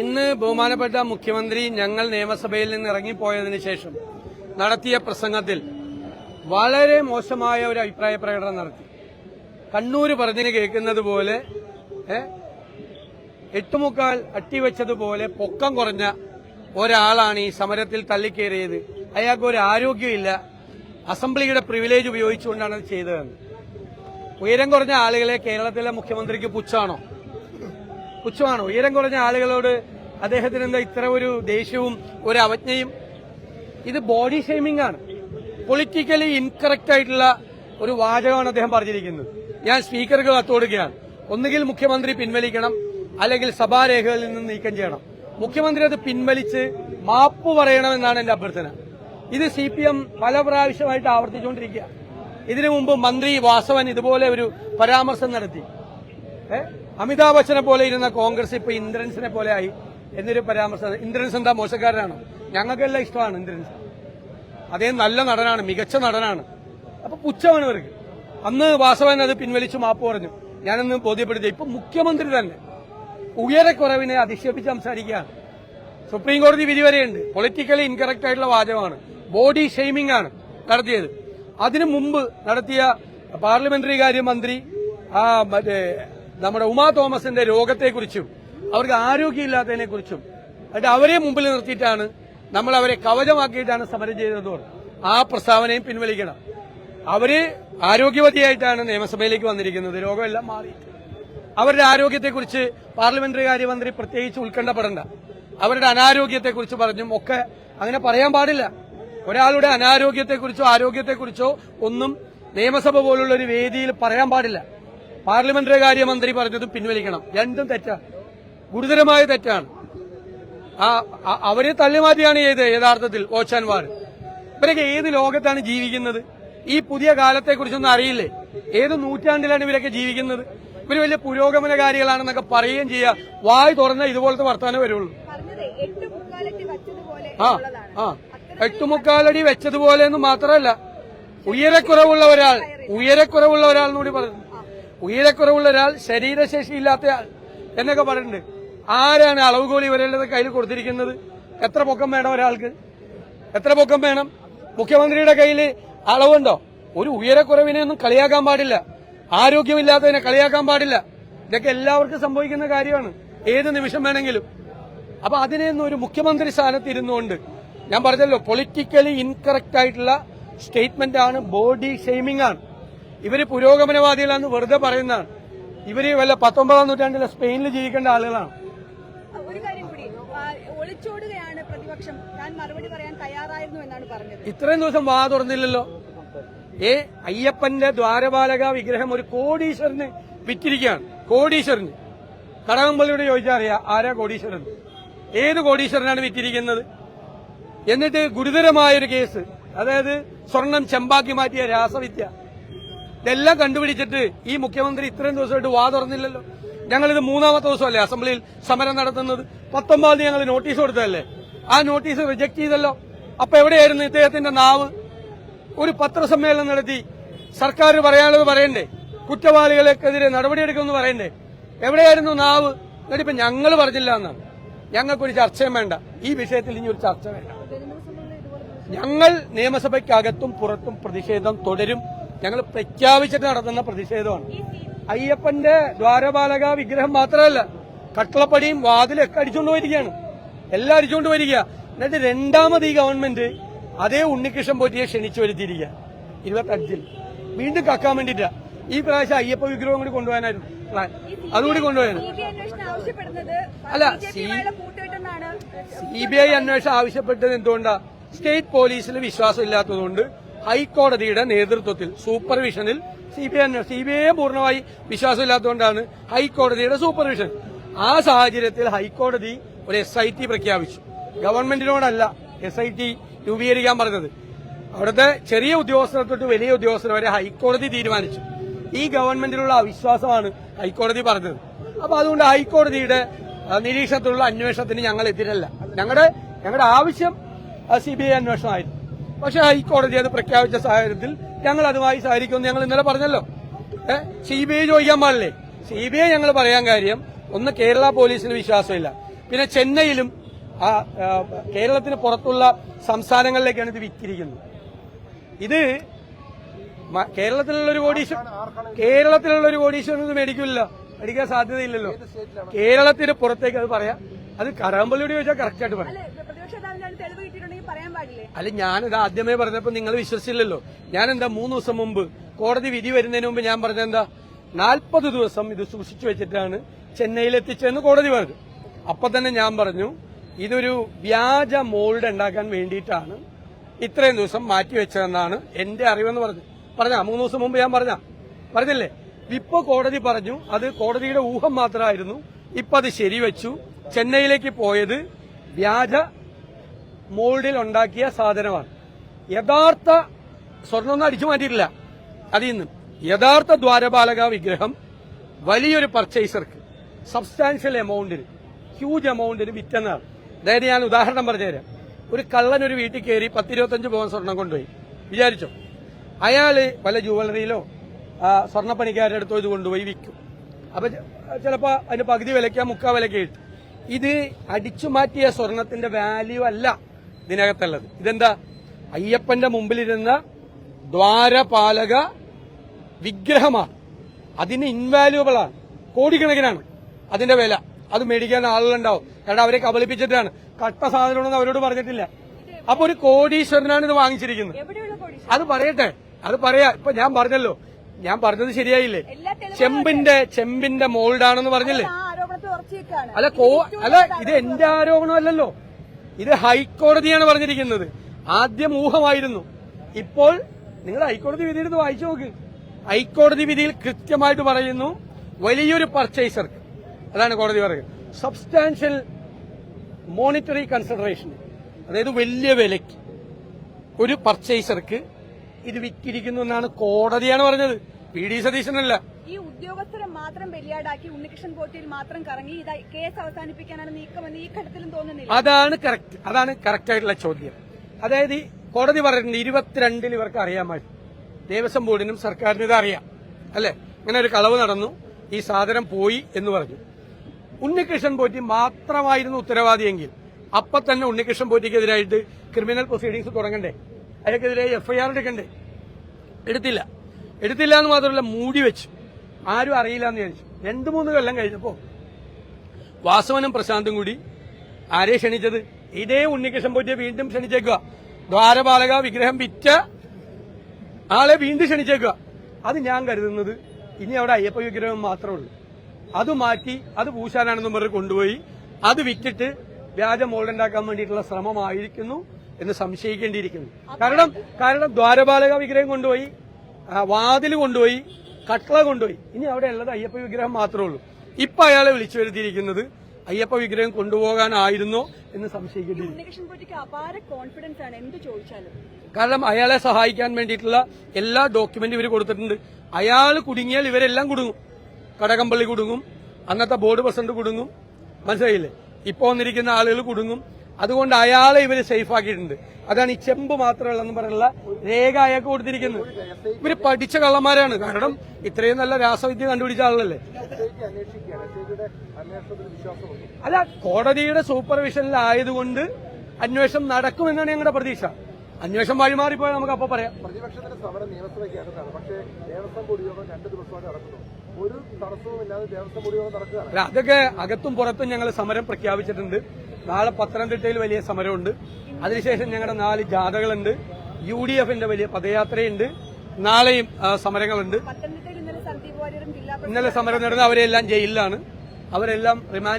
ഇന്ന് ബഹുമാനപ്പെട്ട മുഖ്യമന്ത്രി ഞങ്ങൾ നിയമസഭയിൽ നിന്ന് ഇറങ്ങിപ്പോയതിനു ശേഷം നടത്തിയ പ്രസംഗത്തിൽ വളരെ മോശമായ ഒരു അഭിപ്രായ പ്രകടനം നടത്തി. കണ്ണൂര് പറഞ്ഞിന് കേൾക്കുന്നത് പോലെ എട്ടുമുക്കാൽ അട്ടിവെച്ചതുപോലെ പൊക്കം കുറഞ്ഞ ഒരാളാണ് ഈ സമരത്തിൽ തള്ളിക്കേറിയത്. അയാൾക്ക് ഒരു ആരോഗ്യമില്ല. അസംബ്ലിയുടെ പ്രിവിലേജ് ഉപയോഗിച്ചുകൊണ്ടാണ് അത് ചെയ്തതെന്ന്. ഉയരം കുറഞ്ഞ ആളുകളെ കേരളത്തിലെ മുഖ്യമന്ത്രിക്ക് പുച്ഛമാണോ പുച്ഛമാണോ. ഉയരം കുറഞ്ഞ ആളുകളോട് അദ്ദേഹത്തിന് എന്താ ഇത്ര ഒരു ദേഷ്യവും ഒരു അവജ്ഞയും? ഇത് ബോഡി ഷെയ്മിംഗ് ആണ്. പൊളിറ്റിക്കലി ഇൻകറക്റ്റ് ആയിട്ടുള്ള ഒരു വാചകമാണ് അദ്ദേഹം പറഞ്ഞിരിക്കുന്നത്. ഞാൻ സ്പീക്കർക്ക് കത്തോടുകയാണ് ഒന്നുകിൽ മുഖ്യമന്ത്രി പിൻവലിക്കണം അല്ലെങ്കിൽ സഭാരേഖകളിൽ നിന്ന് നീക്കം ചെയ്യണം. മുഖ്യമന്ത്രി അത് പിൻവലിച്ച് മാപ്പ് പറയണമെന്നാണ് എന്റെ അഭ്യർത്ഥന. ഇത് സി പി എം പല പ്രാവശ്യമായിട്ട് ആവർത്തിച്ചുകൊണ്ടിരിക്കുക ഇതിനു മുമ്പ് മന്ത്രി വാസവൻ ഇതുപോലെ ഒരു പരാമർശം നടത്തി. ഏ? അമിതാഭ് ബച്ചനെ പോലെ ഇരുന്ന കോൺഗ്രസ് ഇപ്പൊ ഇന്ദ്രൻസിനെ പോലെ ആയി എന്നൊരു പരാമർശം. ഇന്ദ്രൻസ് എന്താ മോശക്കാരനാണോ? ഞങ്ങൾക്കെല്ലാം ഇഷ്ടമാണ് ഇന്ദ്രൻസ്. അദ്ദേഹം നല്ല നടനാണ് മികച്ച നടനാണ്. അപ്പൊ പുച്ഛമാണ് ഇവർക്ക്. അന്ന് വാസവൻ അത് പിൻവലിച്ചു മാപ്പ് പറഞ്ഞു. ഞാനന്ന് ബോധ്യപ്പെടുത്തി ഇപ്പൊ മുഖ്യമന്ത്രി തന്നെ ഉയരക്കുറവിനെ അധിക്ഷേപിച്ച് സംസാരിക്കുകയാണ്. സുപ്രീം കോടതി വിധി വരെയുണ്ട്. പൊളിറ്റിക്കലി ഇൻകറക്റ്റ് ആയിട്ടുള്ള വാചകമാണ്. ബോഡി ഷെയ്മിംഗ് ആണ് നടത്തിയത്. അതിനു മുമ്പ് നടത്തിയ പാർലമെന്ററി കാര്യമന്ത്രി ആ മറ്റേ നമ്മുടെ ഉമാ തോമസിന്റെ രോഗത്തെക്കുറിച്ചും അവർക്ക് ആരോഗ്യമില്ലാത്തതിനെ കുറിച്ചും എന്നിട്ട് അവരെ മുമ്പിൽ നിർത്തിയിട്ടാണ് നമ്മൾ അവരെ കവചമാക്കിയിട്ടാണ് സമരം ചെയ്തത് ആ പ്രസ്താവനയും പിൻവലിക്കണം. അവർ ആരോഗ്യവതിയായിട്ടാണ് നിയമസഭയിലേക്ക് വന്നിരിക്കുന്നത്. രോഗമെല്ലാം മാറി. അവരുടെ ആരോഗ്യത്തെക്കുറിച്ച് പാർലമെന്ററി കാര്യമന്ത്രി പ്രത്യേകിച്ച് ഉത്കണ്ഠപ്പെടേണ്ട. അവരുടെ അനാരോഗ്യത്തെക്കുറിച്ച് പറഞ്ഞും ഒക്കെ അങ്ങനെ പറയാൻ പാടില്ല. ഒരാളുടെ അനാരോഗ്യത്തെക്കുറിച്ചോ ആരോഗ്യത്തെക്കുറിച്ചോ ഒന്നും നിയമസഭ പോലുള്ള ഒരു വേദിയിൽ പറയാൻ പാടില്ല. പാർലമെന്ററി കാര്യമന്ത്രി പറഞ്ഞതും പിൻവലിക്കണം. രണ്ടും തെറ്റാണ് ഗുരുതരമായ തെറ്റാണ്. ആ അവരെ തള്ളിമാറ്റിയാണ് ചെയ്തത് യഥാർത്ഥത്തിൽ ഓച്ചാൻവാർ. ഇവരൊക്കെ ഏത് ലോകത്താണ് ജീവിക്കുന്നത്? ഈ പുതിയ കാലത്തെക്കുറിച്ചൊന്നും അറിയില്ലേ? ഏത് നൂറ്റാണ്ടിലാണ് ഇവരൊക്കെ ജീവിക്കുന്നത്? ഇവർ വലിയ പുരോഗമനകാരികളാണെന്നൊക്കെ പറയുകയും ചെയ്യുക വായ് തുറന്ന ഇതുപോലത്തെ വർത്താനം വരുള്ളൂ. ആ ആ. എട്ടുമുക്കാലടി വെച്ചതുപോലെ എന്ന് മാത്രമല്ല. ഉയരക്കുറവുള്ള ഒരാൾ ഉയരക്കുറവുള്ള ഒരാൾ കൂടി പറഞ്ഞു. ഉയരക്കുറവുള്ള ഒരാൾ ശരീരശേഷി ഇല്ലാത്ത എന്നൊക്കെ പറഞ്ഞിട്ടുണ്ട് ആരാണ് അളവുകോലി വരേണ്ടത് കയ്യിൽ കൊടുത്തിരിക്കുന്നത്? എത്ര പൊക്കം വേണം ഒരാൾക്ക്? എത്ര പൊക്കം വേണം? മുഖ്യമന്ത്രിയുടെ കയ്യിൽ അളവുണ്ടോ? ഒരു ഉയരക്കുറവിനെ ഒന്നും കളിയാക്കാൻ പാടില്ല. ആരോഗ്യമില്ലാത്തതിനെ കളിയാക്കാൻ പാടില്ല. ഇതൊക്കെ എല്ലാവർക്കും സംഭവിക്കുന്ന കാര്യമാണ്. ഏത് നിമിഷം വേണമെങ്കിലും. അപ്പൊ അതിനെയൊന്നും ഒരു മുഖ്യമന്ത്രി സ്ഥാനത്ത് ഇരുന്നുകൊണ്ട് ഞാൻ പറഞ്ഞല്ലോ പൊളിറ്റിക്കലി ഇൻകറക്റ്റ് ആയിട്ടുള്ള സ്റ്റേറ്റ്മെന്റ് ആണ്. ബോഡി ഷെയ്മിംഗ് ആണ്. ഇവർ പുരോഗമനവാദികളാന്ന് വെറുതെ പറയുന്നതാണ്. ഇവർ വല്ല പത്തൊമ്പതാം നൂറ്റാണ്ടിലെ സ്പെയിനിൽ ജീവിക്കേണ്ട ആളുകളാണ്. ഒളിച്ചോടുകയാണ് പ്രതിപക്ഷം. മറുപടി പറയാൻ തയ്യാറായിരുന്നു എന്നാണ് പറഞ്ഞത്. ഇത്രയും ദിവസം വാ തുറന്നില്ലല്ലോ. ഏ അയ്യപ്പന്റെ ദ്വാരപാലക വിഗ്രഹം ഒരു കോടീശ്വരന് വിറ്റിരിക്കുകയാണ്. കോടീശ്വരന്. കടകംപള്ളിയോട് ചോദിച്ചാൽ അറിയാം ആരാ കോടീശ്വരൻ? ഏത് കോടീശ്വരനാണ് വിറ്റിരിക്കുന്നത്? എന്നിട്ട് ഗുരുതരമായൊരു കേസ്. അതായത് സ്വർണം ചെമ്പാക്കി മാറ്റിയ രാസവിദ്യ. ഇതെല്ലാം കണ്ടുപിടിച്ചിട്ട് ഈ മുഖ്യമന്ത്രി ഇത്രയും ദിവസമായിട്ട് വാ തുറന്നില്ലല്ലോ. ഞങ്ങളിത് മൂന്നാമത്തെ ദിവസമല്ലേ അസംബ്ലിയിൽ സമരം നടത്തുന്നത്. പത്തൊമ്പതാം ഞങ്ങൾ നോട്ടീസ് കൊടുത്തതല്ലേ? ആ നോട്ടീസ് റിജക്ട് ചെയ്തല്ലോ. അപ്പൊ എവിടെയായിരുന്നു ഇദ്ദേഹത്തിന്റെ നാവ്? ഒരു പത്രസമ്മേളനം നടത്തി. സർക്കാർ പറയാനുള്ളത് പറയണ്ടേ? കുറ്റവാളികൾക്കെതിരെ നടപടിയെടുക്കുമെന്ന് പറയണ്ടേ? എവിടെയായിരുന്നു നാവ്? എന്നിട്ട് ഇപ്പൊ ഞങ്ങൾ പറഞ്ഞില്ല എന്നാണ് ഞങ്ങൾക്കൊരു ചർച്ചയും വേണ്ട. ഈ വിഷയത്തിൽ ഇനി ഒരു ചർച്ച വേണ്ട. ഞങ്ങൾ നിയമസഭയ്ക്കകത്തും പുറത്തും പ്രതിഷേധം തുടരും. ഞങ്ങൾ പ്രഖ്യാപിച്ചിട്ട് നടത്തുന്ന പ്രതിഷേധമാണ്. അയ്യപ്പന്റെ ദ്വാരപാലക വിഗ്രഹം മാത്രമല്ല കട്ടളപ്പടിയും വാതിലൊക്കെ അടിച്ചുകൊണ്ട് വരികയാണ് എല്ലാം അടിച്ചുകൊണ്ട് വരിക എന്നിട്ട് രണ്ടാമത് ഈ ഗവൺമെന്റ് അതേ ഉണ്ണികൃഷ്ണൻ പോറ്റിയെ ക്ഷണിച്ചു വരുത്തിയിരിക്കുക. ഇരുപത്തഞ്ചിൽ. വീണ്ടും കക്കാൻ വേണ്ടിയിട്ടാ. ഈ പ്രാവശ്യം അയ്യപ്പ വിഗ്രഹം കൂടി കൊണ്ടുപോകാനായിരുന്നു പ്ലാൻ അതുകൂടി കൊണ്ടുപോയാണ് അല്ല, സി ബി ഐ അന്വേഷണം ആവശ്യപ്പെട്ടത് എന്തുകൊണ്ടാ? സ്റ്റേറ്റ് പോലീസിൽ വിശ്വാസം ഇല്ലാത്തതുകൊണ്ട് ഹൈക്കോടതിയുടെ നേതൃത്വത്തിൽ സൂപ്പർവിഷനിൽ C B I C B ഐയെ പൂർണമായി വിശ്വാസമില്ലാത്തതുകൊണ്ടാണ് ഹൈക്കോടതിയുടെ സൂപ്പർവിഷൻ ആ സാഹചര്യത്തിൽ ഹൈക്കോടതി ഒരു എസ് ഐ ടി പ്രഖ്യാപിച്ചു. ഗവൺമെന്റിനോടല്ല എസ് ഐ ടി രൂപീകരിക്കാൻ പറഞ്ഞത്. അവിടുത്തെ ചെറിയ ഉദ്യോഗസ്ഥരെ തൊട്ട് വലിയ ഉദ്യോഗസ്ഥരെ വരെ ഹൈക്കോടതി തീരുമാനിച്ചു. ഈ ഗവൺമെന്റിലുള്ള അവിശ്വാസമാണ് ഹൈക്കോടതി പറഞ്ഞത്. അപ്പൊ അതുകൊണ്ട് ഹൈക്കോടതിയുടെ നിരീക്ഷണത്തിലുള്ള അന്വേഷണത്തിന് ഞങ്ങൾ എതിരല്ല. ഞങ്ങളുടെ ഞങ്ങളുടെ ആവശ്യം സി ബി ഐ അന്വേഷണമായിരുന്നു. പക്ഷെ ഹൈക്കോടതി അത് പ്രഖ്യാപിച്ച സാഹചര്യത്തിൽ ഞങ്ങൾ അതുമായി സഹകരിക്കുമെന്ന് ഞങ്ങൾ ഇന്നലെ പറഞ്ഞല്ലോ. ഏഹ് സി ബി ഐ ചോദിക്കാൻ പാടില്ലേ? സി ബി ഐ ഞങ്ങൾ പറയാൻ കാര്യം ഒന്ന് കേരള പോലീസിന് വിശ്വാസമില്ല. പിന്നെ ചെന്നൈയിലും ആ, കേരളത്തിന് പുറത്തുള്ള സംസ്ഥാനങ്ങളിലേക്കാണ് ഇത് വിറ്റിരിക്കുന്നത് ഇത് കേരളത്തിലുള്ള ഒരു കോടീശ്വരൻ കേരളത്തിലുള്ള ഒരു കോടീശ്വരൻ ഇത് മേടിക്കില്ല മേടിക്കാൻ സാധ്യതയില്ലല്ലോ. കേരളത്തിന് പുറത്തേക്ക് അത് പറയാം. അത് കറാമ്പള്ളിയോട് ചോദിച്ചാൽ കറക്റ്റായിട്ട് പറയാം. അല്ലെ ഞാനിത് ആദ്യമേ പറഞ്ഞപ്പോ നിങ്ങൾ വിശ്വസിച്ചില്ലല്ലോ. ഞാൻ എന്താ മൂന്ന് ദിവസം മുമ്പ് കോടതി വിധി വരുന്നതിന് മുമ്പ് ഞാൻ പറഞ്ഞ എന്താ നാൽപ്പത് ദിവസം ഇത് സൂക്ഷിച്ചു വെച്ചിട്ടാണ് ചെന്നൈയിൽ എത്തിച്ചതെന്ന് കോടതി പറഞ്ഞു. അപ്പൊ തന്നെ ഞാൻ പറഞ്ഞു ഇതൊരു വ്യാജ മോൾഡ് ഉണ്ടാക്കാൻ വേണ്ടിയിട്ടാണ് ഇത്രയും ദിവസം മാറ്റിവെച്ചതെന്നാണ് എന്റെ അറിവെന്ന് പറഞ്ഞു. പറഞ്ഞ മൂന്ന് ദിവസം മുമ്പ് ഞാൻ പറഞ്ഞ. പറഞ്ഞില്ലേ? ഇപ്പൊ കോടതി പറഞ്ഞു അത് കോടതിയുടെ ഊഹം മാത്രമായിരുന്നു. ഇപ്പൊ അത് ശരിവെച്ചു. ചെന്നൈയിലേക്ക് പോയത് വ്യാജ മോൾഡിൽ ഉണ്ടാക്കിയ സാധനമാണ്. യഥാർത്ഥ സ്വർണമൊന്നും അടിച്ചു മാറ്റിയിട്ടില്ല. അതിൽ നിന്ന്. യഥാർത്ഥ ദ്വാരപാലക വിഗ്രഹം വലിയൊരു പർച്ചേസർക്ക് സബ്സ്റ്റാൻഷ്യൽ എമൗണ്ടിന് ഹ്യൂജ് എമൗണ്ടിന് വിറ്റെന്നാണ്. അതായത് ഞാൻ ഉദാഹരണം പറഞ്ഞുതരാം. ഒരു കള്ളൻ ഒരു വീട്ടിൽ കയറി പത്തിരുപത്തഞ്ച് പവൻ സ്വർണം കൊണ്ടുപോയി. വിചാരിച്ചോ? അയാൾ പല ജുവലറിയിലോ സ്വർണപ്പണിക്കാരുടെ അടുത്തോ ഇത് കൊണ്ടുപോയി വിൽക്കും. അപ്പൊ ചിലപ്പോൾ ചിലപ്പോ അതിന് പകുതി വിലയ്ക്കാ മുക്കാൽ വിലയ്ക്ക് കിട്ടും. ഇത് അടിച്ചു മാറ്റിയ സ്വർണത്തിന്റെ വാല്യൂ അല്ല. ഇതിനകത്തുള്ളത്. ഇതെന്താ? അയ്യപ്പന്റെ മുമ്പിലിരുന്ന ദ്വാരപാലക വിഗ്രഹമാണ്. അതിന് ഇൻവാല്യൂബിൾ ആണ്. കോടിക്കണക്കിനാണ് അതിന്റെ വില. അത് മേടിക്കാൻ ആളുകളുണ്ടാവും. കാരണം അവരെ കബളിപ്പിച്ചിട്ടാണ്. കട്ട സാധനമാണെന്ന് അവരോട് പറഞ്ഞിട്ടില്ല. അപ്പൊ ഒരു കോടീശ്വരനാണ് ഇത് വാങ്ങിച്ചിരിക്കുന്നത്. അത് പറയട്ടെ. അത് പറയാ. ഇപ്പൊ ഞാൻ പറഞ്ഞല്ലോ. ഞാൻ പറഞ്ഞത് ശരിയായില്ലേ? ചെമ്പിന്റെ ചെമ്പിന്റെ മോൾഡാണെന്ന് പറഞ്ഞില്ലേ? അല്ല കോ അല്ല ഇത് എന്റെ ആരോപണമല്ലല്ലോ. ഇത് ഹൈക്കോടതിയാണ് പറഞ്ഞിരിക്കുന്നത്. ആദ്യം ഊഹമായിരുന്നു. ഇപ്പോൾ നിങ്ങൾ ഹൈക്കോടതി വിധി എടുത്ത് വായിച്ചു നോക്ക്. ഹൈക്കോടതി വിധിയിൽ കൃത്യമായിട്ട് പറയുന്നു വലിയൊരു പർച്ചേസർക്ക് അതാണ് കോടതി പറയുന്നത്. സബ്സ്റ്റാൻഷ്യൽ മോണിറ്ററി കൺസിഡറേഷൻ അതായത് വലിയ വിലയ്ക്ക് ഒരു പർച്ചേസർക്ക് ഇത് വിറ്റിരിക്കുന്നു എന്നാണ് കോടതിയാണ് പറഞ്ഞത്. പി ഡി സതീശനല്ല. ഈ ഉദ്യോഗസ്ഥരെ മാത്രം ബലിയാടാക്കി ഉണ്ണികൃഷ്ണൻ പോറ്റിയിൽ മാത്രം കറങ്ങി ഇത് കേസ് അവസാനിപ്പിക്കാനാണ് നീക്കമെന്ന് ഈ ഘട്ടത്തിലും തോന്നുന്നില്ല. അതാണ് കറക്റ്റ് അതാണ് കറക്റ്റ് ആയിട്ടുള്ള ചോദ്യം. അതായത് കോടതി പറഞ്ഞിട്ടുണ്ട് ഇരുപത്തിരണ്ടിൽ ഇവർക്ക് അറിയാമായിരുന്നു ദേവസ്വം ബോർഡിനും സർക്കാരിനും ഇത് അറിയാം അല്ലെ? ഇങ്ങനെ ഒരു കളവ് നടന്നു ഈ സാധനം പോയി എന്ന് പറഞ്ഞു. ഉണ്ണികൃഷ്ണൻ പോറ്റി മാത്രമായിരുന്നു ഉത്തരവാദിയെങ്കിൽ അപ്പൊ തന്നെ ഉണ്ണികൃഷ്ണൻ പോറ്റിക്കെതിരായിട്ട് ക്രിമിനൽ പ്രൊസീഡിങ്സ് തുടങ്ങണ്ടേ? അതിനെതിരെ എഫ്ഐആർ എടുക്കണ്ടേ? എടുത്തില്ല. എടുത്തില്ല എന്ന് മാത്രമല്ല മൂടി വെച്ചു. ആരും അറിയില്ല എന്ന് ചോദിച്ചു രണ്ടു മൂന്ന് കൊല്ലം കഴിഞ്ഞപ്പോ വാസവനും പ്രശാന്തും കൂടി ആരെ ക്ഷണിച്ചത്? ഇതേ ഉണ്ണികൃഷ്ണൻ പോറ്റിയെ വീണ്ടും ക്ഷണിച്ചേക്കുക. ദ്വാരപാലക വിഗ്രഹം വിറ്റ ആളെ വീണ്ടും ക്ഷണിച്ചേക്കുക. അത് ഞാൻ കരുതുന്നത് ഇനി അവിടെ അയ്യപ്പ വിഗ്രഹം മാത്രമേ ഉള്ളൂ. അത് മാറ്റി അത് പൂശാനാണെന്ന് പറഞ്ഞ് കൊണ്ടുപോയി അത് വിറ്റിട്ട് വ്യാജ മോളുണ്ടാക്കാൻ വേണ്ടിയിട്ടുള്ള ശ്രമമായിരിക്കുന്നു എന്ന് സംശയിക്കേണ്ടിയിരിക്കുന്നു. കാരണം കാരണം ദ്വാരപാലക വിഗ്രഹം കൊണ്ടുപോയി വാതിൽ കൊണ്ടുപോയി കട്ട്ള കൊണ്ടുപോയി. ഇനി അവിടെ ഉള്ളത് അയ്യപ്പ വിഗ്രഹം മാത്രമേ ഉള്ളൂ. ഇപ്പൊ അയാളെ വിളിച്ചു വരുത്തിയിരിക്കുന്നത് അയ്യപ്പ വിഗ്രഹം കൊണ്ടുപോകാനായിരുന്നോ എന്ന് സംശയിക്കേണ്ടിയിരിക്കുന്നു ചോദിച്ചാലും. കാരണം അയാളെ സഹായിക്കാൻ വേണ്ടിയിട്ടുള്ള എല്ലാ ഡോക്യുമെന്റും ഇവർ കൊടുത്തിട്ടുണ്ട്. അയാൾ കുടുങ്ങിയാൽ ഇവരെല്ലാം കുടുങ്ങും. കടകംപള്ളി കുടുങ്ങും. അന്നത്തെ ബോർഡ് പ്രസിഡന്റ് കുടുങ്ങും. മനസ്സിലായില്ലേ? ഇപ്പൊ വന്നിരിക്കുന്ന ആളുകൾ കുടുങ്ങും. അതുകൊണ്ട് അയാളെ ഇവർ സേഫാക്കിയിട്ടുണ്ട് അതാണ് ഈ ചെമ്പ് മാത്രമുള്ളതെന്ന് പറയുന്ന രേഖ അയാൾക്ക് കൊടുത്തിരിക്കുന്നത്. ഇവർ പഠിച്ച കള്ളന്മാരാണ്. കാരണം ഇത്രയും നല്ല രാസവിദ്യ കണ്ടുപിടിച്ച ആളല്ലേ അല്ല കോടതിയുടെ സൂപ്പർവിഷനിലായതുകൊണ്ട് അന്വേഷണം നടക്കുമെന്നാണ് ഞങ്ങളുടെ പ്രതീക്ഷ. അന്വേഷണം വഴിമാറിപ്പോയാൽ നമുക്ക് അപ്പൊ പറയാം. പ്രതിപക്ഷത്തിന്റെ സമരം നിയമസഭയ്ക്കകത്താണ് പക്ഷേ ദേവസ്വം ബോർഡ് യോഗം രണ്ട് ദിവസമായിട്ട് നടക്കുന്നു. ഒരു തടസ്സവുമില്ലാതെ ദേവസ്വം ബോർഡ് യോഗം നടക്കുകയാണ്. അതൊക്കെ അകത്തും പുറത്തും ഞങ്ങൾ സമരം പ്രഖ്യാപിച്ചിട്ടുണ്ട്. നാളെ പത്തനംതിട്ടയിൽ വലിയ സമരമുണ്ട്. അതിനുശേഷം ഞങ്ങളുടെ നാല് ജാഥകളുണ്ട്. യു ഡി എഫിന്റെ വലിയ പദയാത്രയുണ്ട്. നാളെയും സമരങ്ങളുണ്ട്. ഇന്നലെ സമരം നടന്ന അവരെല്ലാം ജയിലിലാണ്. അവരെല്ലാം റിമാൻഡ്